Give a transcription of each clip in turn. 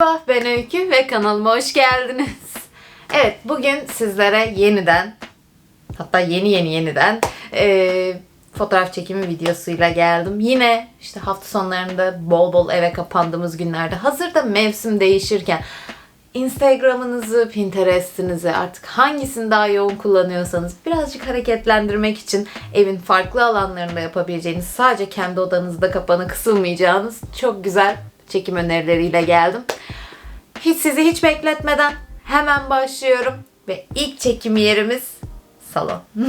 Merhaba ben Öykü ve kanalıma hoş geldiniz. Evet bugün sizlere yeniden hatta yeni yeni yeniden eee, fotoğraf çekimi videosuyla geldim. Yine işte hafta sonlarında bol bol eve kapandığımız günlerde hazırda mevsim değişirken Instagram'ınızı, Pinterest'inizi artık hangisini daha yoğun kullanıyorsanız birazcık hareketlendirmek için evin farklı alanlarında yapabileceğiniz sadece kendi odanızda kapanı kısılmayacağınız çok güzel çekim önerileriyle geldim. Hiç sizi hiç bekletmeden hemen başlıyorum ve ilk çekim yerimiz salon.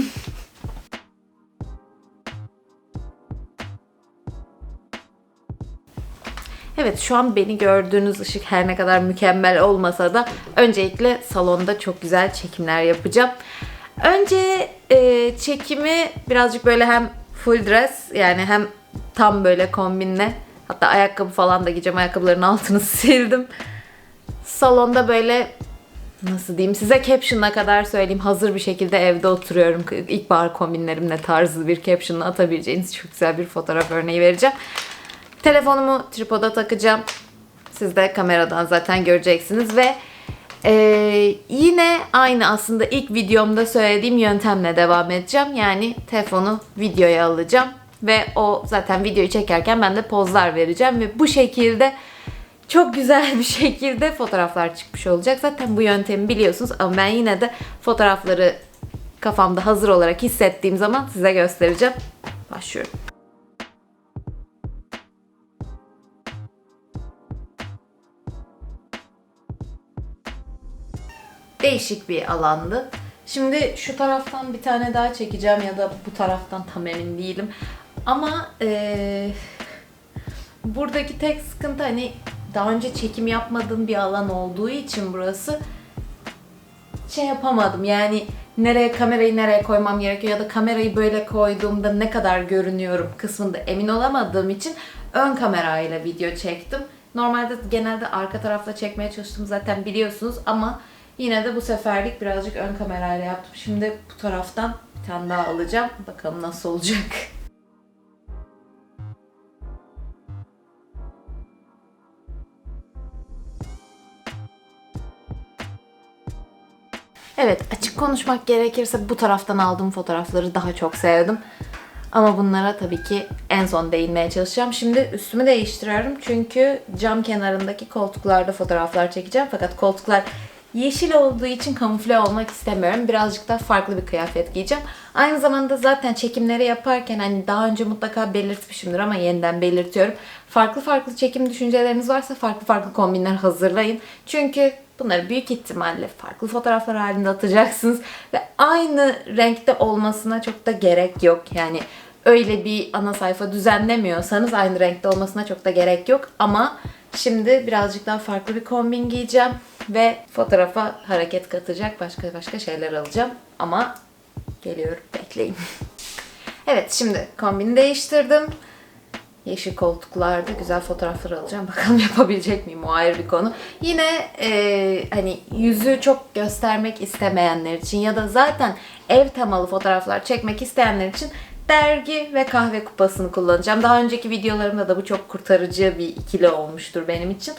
Evet şu an beni gördüğünüz ışık her ne kadar mükemmel olmasa da öncelikle salonda çok güzel çekimler yapacağım. Önce e, çekimi birazcık böyle hem full dress yani hem tam böyle kombinle hatta ayakkabı falan da giyeceğim ayakkabıların altını sildim. Salonda böyle nasıl diyeyim size caption'a kadar söyleyeyim hazır bir şekilde evde oturuyorum. İlkbahar kombinlerimle tarzı bir caption'la atabileceğiniz çok güzel bir fotoğraf örneği vereceğim. Telefonumu tripoda takacağım. Siz de kameradan zaten göreceksiniz ve e, yine aynı aslında ilk videomda söylediğim yöntemle devam edeceğim. Yani telefonu videoya alacağım ve o zaten videoyu çekerken ben de pozlar vereceğim ve bu şekilde çok güzel bir şekilde fotoğraflar çıkmış olacak. Zaten bu yöntemi biliyorsunuz ama ben yine de fotoğrafları kafamda hazır olarak hissettiğim zaman size göstereceğim. Başlıyorum. değişik bir alandı. Şimdi şu taraftan bir tane daha çekeceğim ya da bu taraftan tam emin değilim. Ama eee, buradaki tek sıkıntı hani daha önce çekim yapmadığım bir alan olduğu için burası şey yapamadım. Yani nereye kamerayı nereye koymam gerekiyor ya da kamerayı böyle koyduğumda ne kadar görünüyorum kısmında emin olamadığım için ön kamerayla video çektim. Normalde genelde arka tarafta çekmeye çalıştım zaten biliyorsunuz ama yine de bu seferlik birazcık ön kamerayla yaptım. Şimdi bu taraftan bir tane daha alacağım. Bakalım nasıl olacak. Evet açık konuşmak gerekirse bu taraftan aldığım fotoğrafları daha çok sevdim. Ama bunlara tabii ki en son değinmeye çalışacağım. Şimdi üstümü değiştiriyorum çünkü cam kenarındaki koltuklarda fotoğraflar çekeceğim. Fakat koltuklar yeşil olduğu için kamufle olmak istemiyorum. Birazcık daha farklı bir kıyafet giyeceğim. Aynı zamanda zaten çekimleri yaparken hani daha önce mutlaka belirtmişimdir ama yeniden belirtiyorum. Farklı farklı çekim düşünceleriniz varsa farklı farklı kombinler hazırlayın. Çünkü bunları büyük ihtimalle farklı fotoğraflar halinde atacaksınız ve aynı renkte olmasına çok da gerek yok. Yani öyle bir ana sayfa düzenlemiyorsanız aynı renkte olmasına çok da gerek yok ama şimdi birazcık daha farklı bir kombin giyeceğim ve fotoğrafa hareket katacak başka başka şeyler alacağım ama geliyorum bekleyin. evet şimdi kombini değiştirdim. Yeşil koltuklarda güzel fotoğraflar alacağım. Bakalım yapabilecek miyim o ayrı bir konu. Yine e, hani yüzü çok göstermek istemeyenler için ya da zaten ev temalı fotoğraflar çekmek isteyenler için dergi ve kahve kupasını kullanacağım. Daha önceki videolarımda da bu çok kurtarıcı bir ikili olmuştur benim için.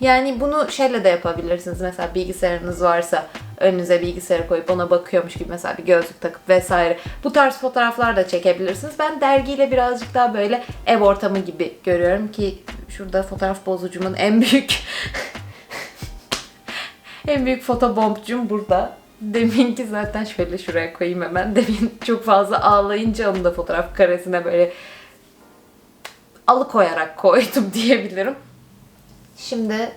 Yani bunu şeyle de yapabilirsiniz. Mesela bilgisayarınız varsa önünüze bilgisayarı koyup ona bakıyormuş gibi mesela bir gözlük takıp vesaire. Bu tarz fotoğraflar da çekebilirsiniz. Ben dergiyle birazcık daha böyle ev ortamı gibi görüyorum ki şurada fotoğraf bozucumun en büyük en büyük fotobombcum burada. Deminki zaten şöyle şuraya koyayım hemen. Demin çok fazla ağlayınca onu da fotoğraf karesine böyle alıkoyarak koydum diyebilirim. Şimdi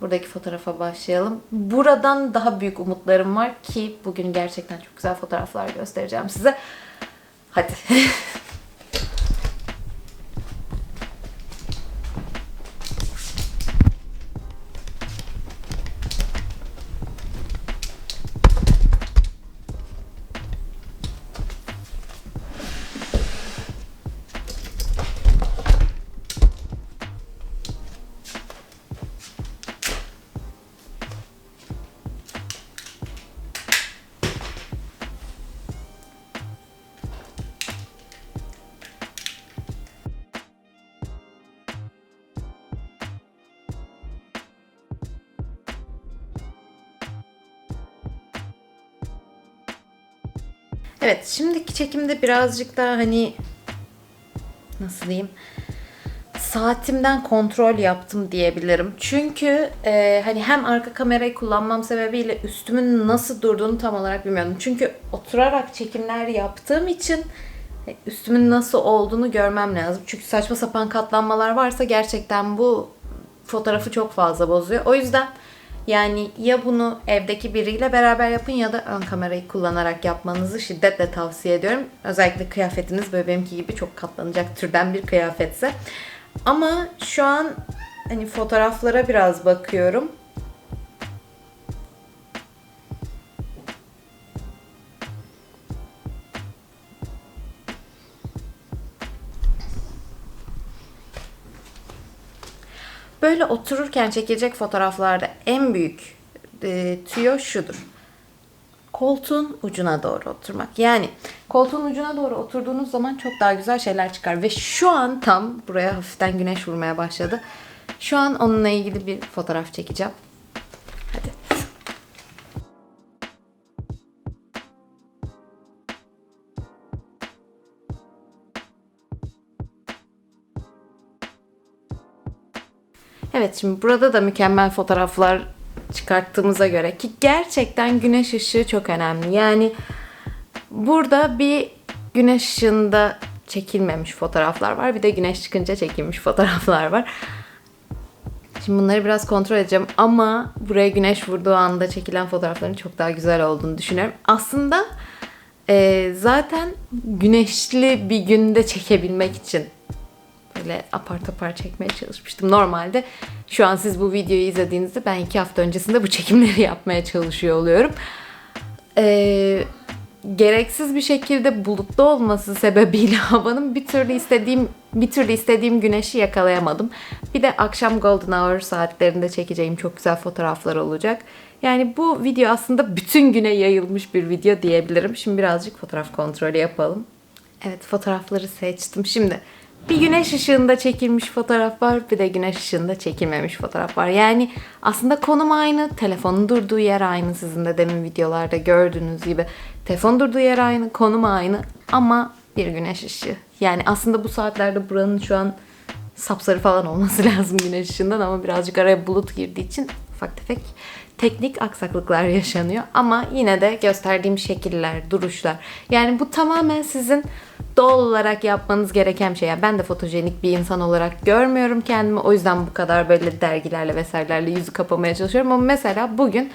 buradaki fotoğrafa başlayalım. Buradan daha büyük umutlarım var ki bugün gerçekten çok güzel fotoğraflar göstereceğim size. Hadi. Evet şimdiki çekimde birazcık daha hani nasıl diyeyim saatimden kontrol yaptım diyebilirim. Çünkü e, hani hem arka kamerayı kullanmam sebebiyle üstümün nasıl durduğunu tam olarak bilmiyordum. Çünkü oturarak çekimler yaptığım için e, üstümün nasıl olduğunu görmem lazım. Çünkü saçma sapan katlanmalar varsa gerçekten bu fotoğrafı çok fazla bozuyor. O yüzden yani ya bunu evdeki biriyle beraber yapın ya da ön kamerayı kullanarak yapmanızı şiddetle tavsiye ediyorum. Özellikle kıyafetiniz böyle benimki gibi çok katlanacak türden bir kıyafetse. Ama şu an hani fotoğraflara biraz bakıyorum. Böyle otururken çekilecek fotoğraflarda en büyük e, tüyo şudur. Koltuğun ucuna doğru oturmak. Yani koltuğun ucuna doğru oturduğunuz zaman çok daha güzel şeyler çıkar. Ve şu an tam buraya hafiften güneş vurmaya başladı. Şu an onunla ilgili bir fotoğraf çekeceğim. Evet şimdi burada da mükemmel fotoğraflar çıkarttığımıza göre ki gerçekten güneş ışığı çok önemli. Yani burada bir güneş ışığında çekilmemiş fotoğraflar var. Bir de güneş çıkınca çekilmiş fotoğraflar var. Şimdi bunları biraz kontrol edeceğim ama buraya güneş vurduğu anda çekilen fotoğrafların çok daha güzel olduğunu düşünüyorum. Aslında e, zaten güneşli bir günde çekebilmek için böyle apar topar çekmeye çalışmıştım. Normalde şu an siz bu videoyu izlediğinizde ben iki hafta öncesinde bu çekimleri yapmaya çalışıyor oluyorum. Ee, gereksiz bir şekilde bulutlu olması sebebiyle havanın bir türlü istediğim bir türlü istediğim güneşi yakalayamadım. Bir de akşam golden hour saatlerinde çekeceğim çok güzel fotoğraflar olacak. Yani bu video aslında bütün güne yayılmış bir video diyebilirim. Şimdi birazcık fotoğraf kontrolü yapalım. Evet fotoğrafları seçtim. Şimdi bir güneş ışığında çekilmiş fotoğraf var, bir de güneş ışığında çekilmemiş fotoğraf var. Yani aslında konum aynı, telefonun durduğu yer aynı sizin de demin videolarda gördüğünüz gibi. Telefon durduğu yer aynı, konum aynı ama bir güneş ışığı. Yani aslında bu saatlerde buranın şu an sapsarı falan olması lazım güneş ışığından ama birazcık araya bulut girdiği için ufak tefek teknik aksaklıklar yaşanıyor. Ama yine de gösterdiğim şekiller, duruşlar. Yani bu tamamen sizin doğal olarak yapmanız gereken şey. Yani ben de fotojenik bir insan olarak görmüyorum kendimi. O yüzden bu kadar böyle dergilerle vesairelerle yüzü kapamaya çalışıyorum. Ama mesela bugün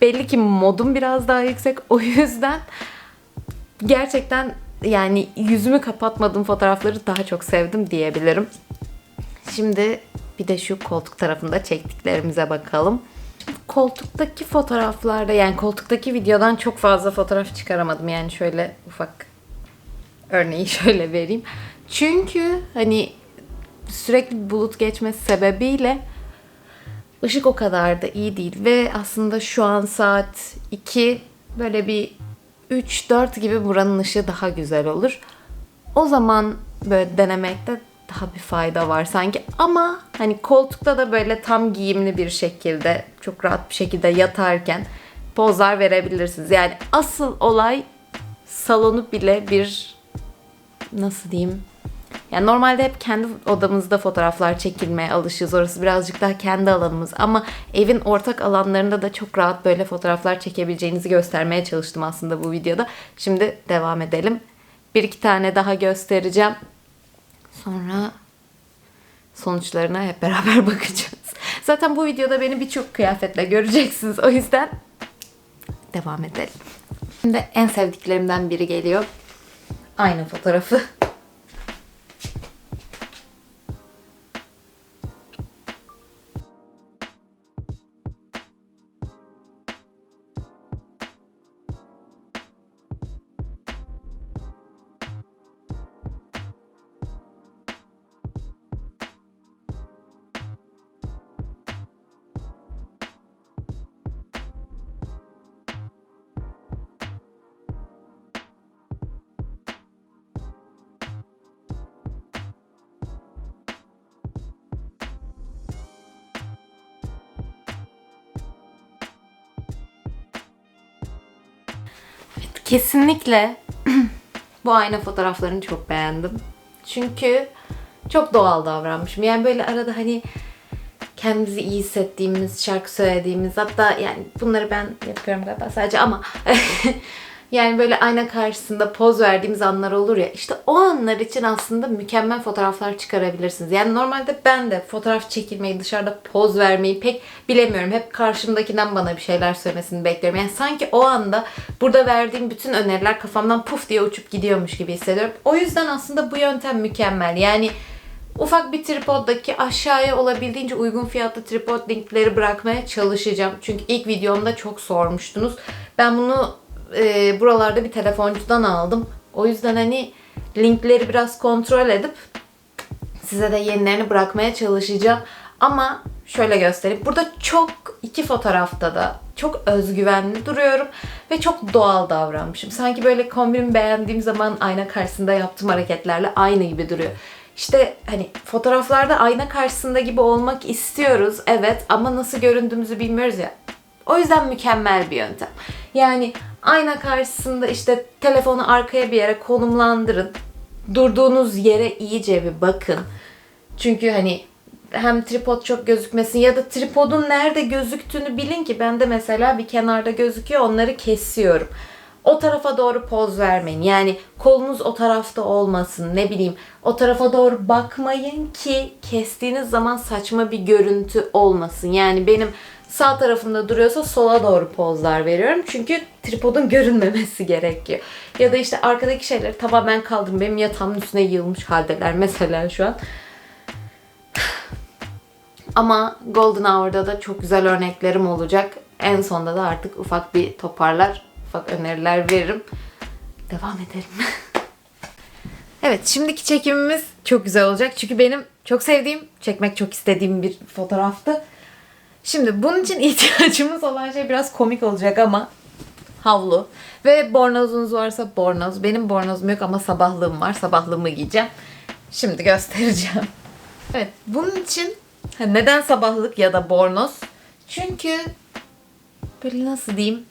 belli ki modum biraz daha yüksek. O yüzden gerçekten yani yüzümü kapatmadığım fotoğrafları daha çok sevdim diyebilirim. Şimdi bir de şu koltuk tarafında çektiklerimize bakalım. Koltuktaki fotoğraflarda yani koltuktaki videodan çok fazla fotoğraf çıkaramadım. Yani şöyle ufak örneği şöyle vereyim. Çünkü hani sürekli bulut geçmesi sebebiyle ışık o kadar da iyi değil ve aslında şu an saat 2 böyle bir 3-4 gibi buranın ışığı daha güzel olur. O zaman böyle denemekte daha bir fayda var sanki. Ama hani koltukta da böyle tam giyimli bir şekilde çok rahat bir şekilde yatarken pozlar verebilirsiniz. Yani asıl olay salonu bile bir nasıl diyeyim yani normalde hep kendi odamızda fotoğraflar çekilmeye alışığız. Orası birazcık daha kendi alanımız. Ama evin ortak alanlarında da çok rahat böyle fotoğraflar çekebileceğinizi göstermeye çalıştım aslında bu videoda. Şimdi devam edelim. Bir iki tane daha göstereceğim. Sonra sonuçlarına hep beraber bakacağız. Zaten bu videoda beni birçok kıyafetle göreceksiniz. O yüzden devam edelim. Şimdi en sevdiklerimden biri geliyor. Aynı fotoğrafı. Kesinlikle Bu ayna fotoğraflarını çok beğendim. Çünkü çok doğal davranmışım. Yani böyle arada hani kendimizi iyi hissettiğimiz, şarkı söylediğimiz hatta yani bunları ben yapıyorum galiba sadece ama yani böyle ayna karşısında poz verdiğimiz anlar olur ya işte o anlar için aslında mükemmel fotoğraflar çıkarabilirsiniz. Yani normalde ben de fotoğraf çekilmeyi, dışarıda poz vermeyi pek bilemiyorum. Hep karşımdakinden bana bir şeyler söylemesini bekliyorum. Yani sanki o anda burada verdiğim bütün öneriler kafamdan puf diye uçup gidiyormuş gibi hissediyorum. O yüzden aslında bu yöntem mükemmel. Yani ufak bir tripoddaki aşağıya olabildiğince uygun fiyatlı tripod linkleri bırakmaya çalışacağım. Çünkü ilk videomda çok sormuştunuz. Ben bunu e, buralarda bir telefoncudan aldım. O yüzden hani linkleri biraz kontrol edip size de yenilerini bırakmaya çalışacağım. Ama şöyle göstereyim. Burada çok iki fotoğrafta da çok özgüvenli duruyorum ve çok doğal davranmışım. Sanki böyle kombinimi beğendiğim zaman ayna karşısında yaptığım hareketlerle aynı gibi duruyor. İşte hani fotoğraflarda ayna karşısında gibi olmak istiyoruz evet ama nasıl göründüğümüzü bilmiyoruz ya. O yüzden mükemmel bir yöntem. Yani ayna karşısında işte telefonu arkaya bir yere konumlandırın. Durduğunuz yere iyice bir bakın. Çünkü hani hem tripod çok gözükmesin ya da tripodun nerede gözüktüğünü bilin ki ben de mesela bir kenarda gözüküyor onları kesiyorum. O tarafa doğru poz vermeyin. Yani kolunuz o tarafta olmasın. Ne bileyim o tarafa doğru bakmayın ki kestiğiniz zaman saçma bir görüntü olmasın. Yani benim sağ tarafımda duruyorsa sola doğru pozlar veriyorum. Çünkü tripodun görünmemesi gerekiyor. Ya da işte arkadaki şeyleri tamamen kaldırın. Benim yatağımın üstüne yığılmış haldeler mesela şu an. Ama Golden Hour'da da çok güzel örneklerim olacak. En sonda da artık ufak bir toparlar, ufak öneriler veririm. Devam edelim. evet, şimdiki çekimimiz çok güzel olacak. Çünkü benim çok sevdiğim, çekmek çok istediğim bir fotoğraftı. Şimdi bunun için ihtiyacımız olan şey biraz komik olacak ama havlu. Ve bornozunuz varsa bornoz. Benim bornozum yok ama sabahlığım var. Sabahlığımı giyeceğim. Şimdi göstereceğim. Evet, bunun için Neden sabahlık ya da bornoz? Çünkü böyle nasıl diyeyim?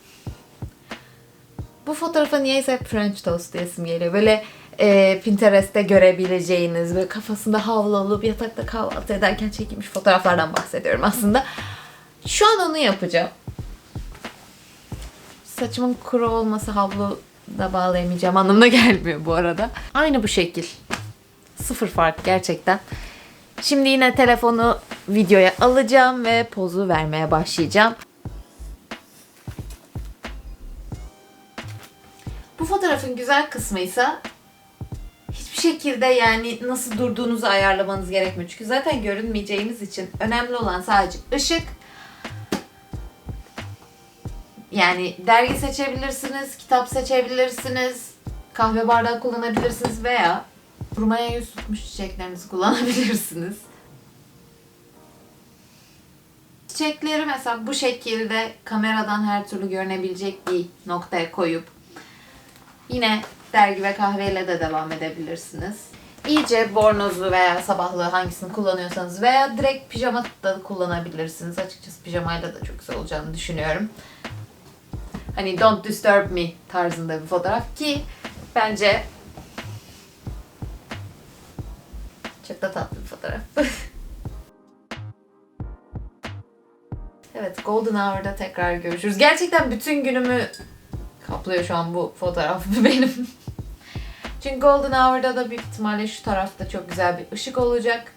Bu fotoğrafa niyeyse French toast diyesim geliyor. Böyle e, Pinterest'te görebileceğiniz ve kafasında havlu alıp yatakta kahvaltı ederken çekilmiş fotoğraflardan bahsediyorum aslında. Şu an onu yapacağım. Saçımın kuru olması havlu da bağlayamayacağım anlamına gelmiyor bu arada. Aynı bu şekil. Sıfır fark gerçekten. Şimdi yine telefonu videoya alacağım ve pozu vermeye başlayacağım. Bu fotoğrafın güzel kısmı ise hiçbir şekilde yani nasıl durduğunuzu ayarlamanız gerekmiyor. Çünkü zaten görünmeyeceğiniz için önemli olan sadece ışık. Yani dergi seçebilirsiniz, kitap seçebilirsiniz, kahve bardağı kullanabilirsiniz veya kurumaya yüz tutmuş çiçeklerinizi kullanabilirsiniz. Çiçekleri mesela bu şekilde kameradan her türlü görünebilecek bir noktaya koyup yine dergi ve kahveyle de devam edebilirsiniz. İyice bornozlu veya sabahlı hangisini kullanıyorsanız veya direkt pijama da kullanabilirsiniz. Açıkçası pijamayla da çok güzel olacağını düşünüyorum. Hani don't disturb me tarzında bir fotoğraf ki bence çok da tatlı bir fotoğraf. evet Golden Hour'da tekrar görüşürüz. Gerçekten bütün günümü kaplıyor şu an bu fotoğraf benim. Çünkü Golden Hour'da da büyük ihtimalle şu tarafta çok güzel bir ışık olacak.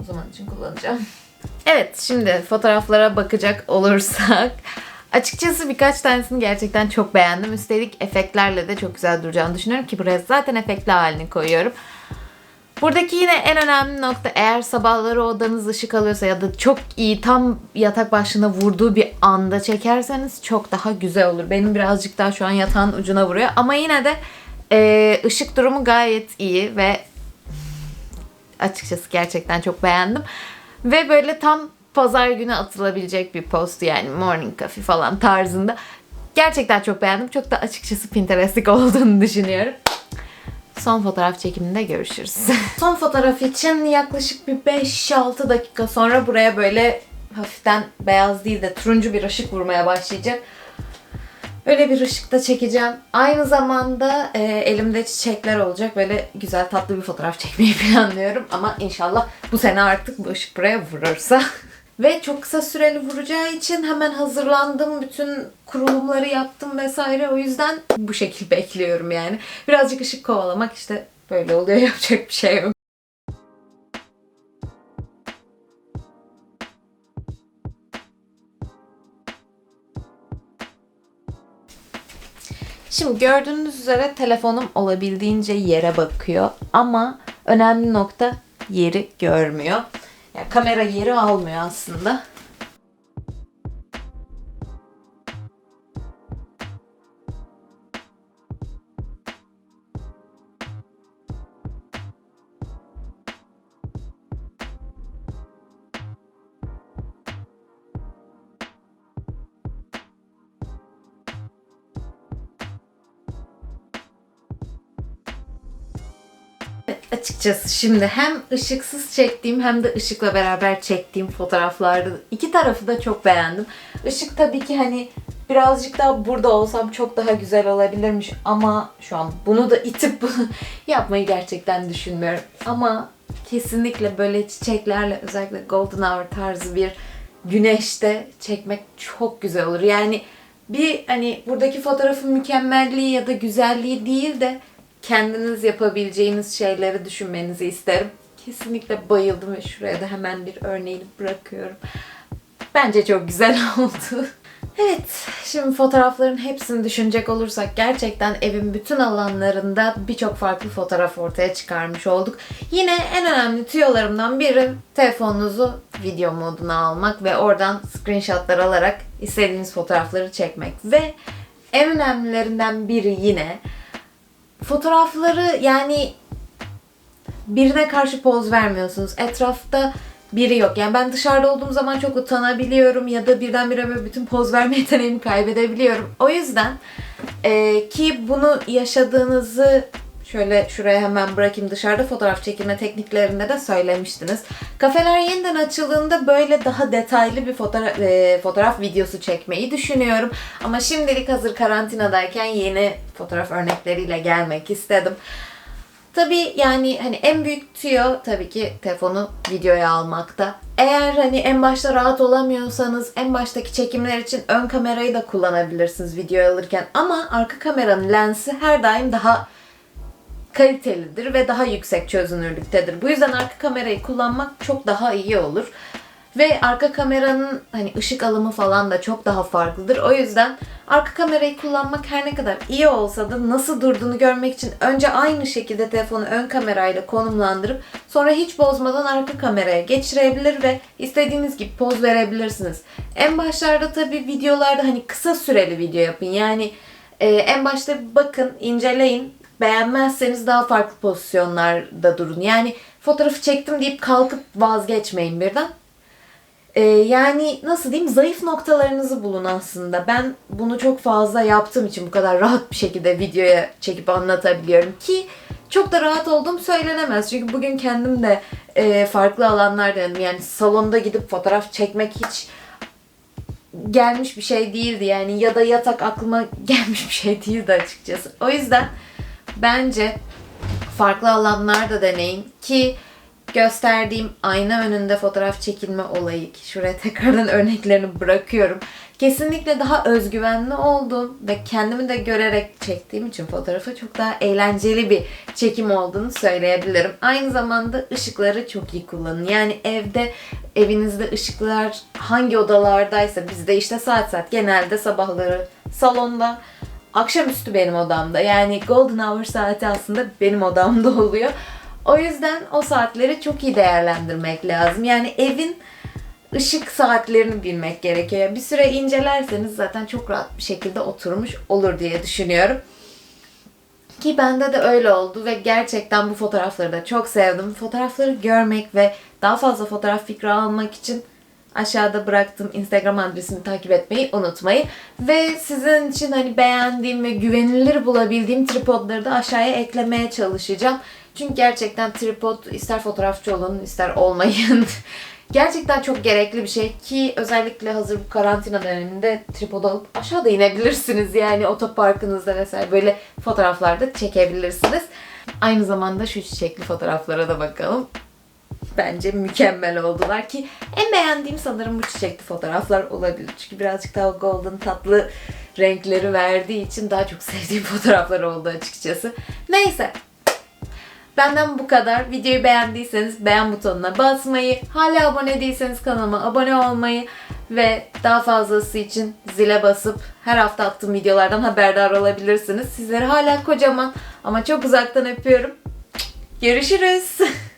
O zaman için kullanacağım. Evet şimdi fotoğraflara bakacak olursak Açıkçası birkaç tanesini gerçekten çok beğendim. Üstelik efektlerle de çok güzel duracağını düşünüyorum ki buraya zaten efektli halini koyuyorum. Buradaki yine en önemli nokta eğer sabahları odanız ışık alıyorsa ya da çok iyi tam yatak başlığına vurduğu bir anda çekerseniz çok daha güzel olur. Benim birazcık daha şu an yatağın ucuna vuruyor ama yine de e, ışık durumu gayet iyi ve açıkçası gerçekten çok beğendim. Ve böyle tam pazar günü atılabilecek bir post yani morning coffee falan tarzında. Gerçekten çok beğendim. Çok da açıkçası Pinterest'lik olduğunu düşünüyorum. Son fotoğraf çekiminde görüşürüz. Son fotoğraf için yaklaşık bir 5-6 dakika sonra buraya böyle hafiften beyaz değil de turuncu bir ışık vurmaya başlayacak. Öyle bir ışıkta çekeceğim. Aynı zamanda e, elimde çiçekler olacak. Böyle güzel tatlı bir fotoğraf çekmeyi planlıyorum. Ama inşallah bu sene artık bu ışık buraya vurursa. Ve çok kısa süreli vuracağı için hemen hazırlandım. Bütün kurulumları yaptım vesaire. O yüzden bu şekil bekliyorum yani. Birazcık ışık kovalamak işte böyle oluyor. Yapacak bir şey yok. Şimdi gördüğünüz üzere telefonum olabildiğince yere bakıyor ama önemli nokta yeri görmüyor. Kamera yeri almıyor aslında. Açıkçası şimdi hem ışıksız çektiğim hem de ışıkla beraber çektiğim fotoğraflarda iki tarafı da çok beğendim. Işık tabii ki hani birazcık daha burada olsam çok daha güzel olabilirmiş ama şu an bunu da itip yapmayı gerçekten düşünmüyorum. Ama kesinlikle böyle çiçeklerle özellikle golden hour tarzı bir güneşte çekmek çok güzel olur. Yani bir hani buradaki fotoğrafın mükemmelliği ya da güzelliği değil de kendiniz yapabileceğiniz şeyleri düşünmenizi isterim. Kesinlikle bayıldım ve şuraya da hemen bir örneğini bırakıyorum. Bence çok güzel oldu. Evet, şimdi fotoğrafların hepsini düşünecek olursak gerçekten evin bütün alanlarında birçok farklı fotoğraf ortaya çıkarmış olduk. Yine en önemli tüyolarımdan biri telefonunuzu video moduna almak ve oradan screenshotlar alarak istediğiniz fotoğrafları çekmek. Ve en önemlilerinden biri yine fotoğrafları yani birine karşı poz vermiyorsunuz. Etrafta biri yok. Yani ben dışarıda olduğum zaman çok utanabiliyorum ya da birdenbire böyle bütün poz verme yeteneğimi kaybedebiliyorum. O yüzden e, ki bunu yaşadığınızı şöyle şuraya hemen bırakayım dışarıda fotoğraf çekilme tekniklerinde de söylemiştiniz. Kafeler yeniden açıldığında böyle daha detaylı bir fotoğraf, e, fotoğraf videosu çekmeyi düşünüyorum. Ama şimdilik hazır karantinadayken yeni fotoğraf örnekleriyle gelmek istedim. Tabii yani hani en büyük tüyo tabii ki telefonu videoya almakta. Eğer hani en başta rahat olamıyorsanız en baştaki çekimler için ön kamerayı da kullanabilirsiniz video alırken. Ama arka kameranın lensi her daim daha kalitelidir ve daha yüksek çözünürlüktedir. Bu yüzden arka kamerayı kullanmak çok daha iyi olur. Ve arka kameranın hani ışık alımı falan da çok daha farklıdır. O yüzden arka kamerayı kullanmak her ne kadar iyi olsa da nasıl durduğunu görmek için önce aynı şekilde telefonu ön kamerayla konumlandırıp sonra hiç bozmadan arka kameraya geçirebilir ve istediğiniz gibi poz verebilirsiniz. En başlarda tabii videolarda hani kısa süreli video yapın. Yani e, en başta bakın, inceleyin. Beğenmezseniz daha farklı pozisyonlarda durun. Yani fotoğrafı çektim deyip kalkıp vazgeçmeyin birden. Ee, yani nasıl diyeyim zayıf noktalarınızı bulun aslında. Ben bunu çok fazla yaptığım için bu kadar rahat bir şekilde videoya çekip anlatabiliyorum ki çok da rahat olduğum söylenemez. Çünkü bugün kendim de e, farklı alanlar denedim. Yani salonda gidip fotoğraf çekmek hiç gelmiş bir şey değildi yani ya da yatak aklıma gelmiş bir şey değildi açıkçası. O yüzden bence farklı alanlarda deneyin ki gösterdiğim ayna önünde fotoğraf çekilme olayı ki şuraya tekrardan örneklerini bırakıyorum. Kesinlikle daha özgüvenli oldum ve kendimi de görerek çektiğim için fotoğrafı çok daha eğlenceli bir çekim olduğunu söyleyebilirim. Aynı zamanda ışıkları çok iyi kullanın. Yani evde evinizde ışıklar hangi odalardaysa bizde işte saat saat genelde sabahları salonda akşamüstü benim odamda. Yani golden hour saati aslında benim odamda oluyor. O yüzden o saatleri çok iyi değerlendirmek lazım. Yani evin ışık saatlerini bilmek gerekiyor. Bir süre incelerseniz zaten çok rahat bir şekilde oturmuş olur diye düşünüyorum. Ki bende de öyle oldu ve gerçekten bu fotoğrafları da çok sevdim. Fotoğrafları görmek ve daha fazla fotoğraf fikri almak için aşağıda bıraktığım Instagram adresimi takip etmeyi unutmayın. Ve sizin için hani beğendiğim ve güvenilir bulabildiğim tripodları da aşağıya eklemeye çalışacağım. Çünkü gerçekten tripod ister fotoğrafçı olun ister olmayın. Gerçekten çok gerekli bir şey ki özellikle hazır bu karantina döneminde tripod alıp aşağıda inebilirsiniz. Yani otoparkınızda vesaire böyle fotoğraflarda çekebilirsiniz. Aynı zamanda şu çiçekli fotoğraflara da bakalım. Bence mükemmel oldular ki en beğendiğim sanırım bu çiçekli fotoğraflar olabilir. Çünkü birazcık daha golden tatlı renkleri verdiği için daha çok sevdiğim fotoğraflar oldu açıkçası. Neyse Benden bu kadar. Videoyu beğendiyseniz beğen butonuna basmayı, hala abone değilseniz kanalıma abone olmayı ve daha fazlası için zile basıp her hafta attığım videolardan haberdar olabilirsiniz. Sizleri hala kocaman ama çok uzaktan öpüyorum. Görüşürüz.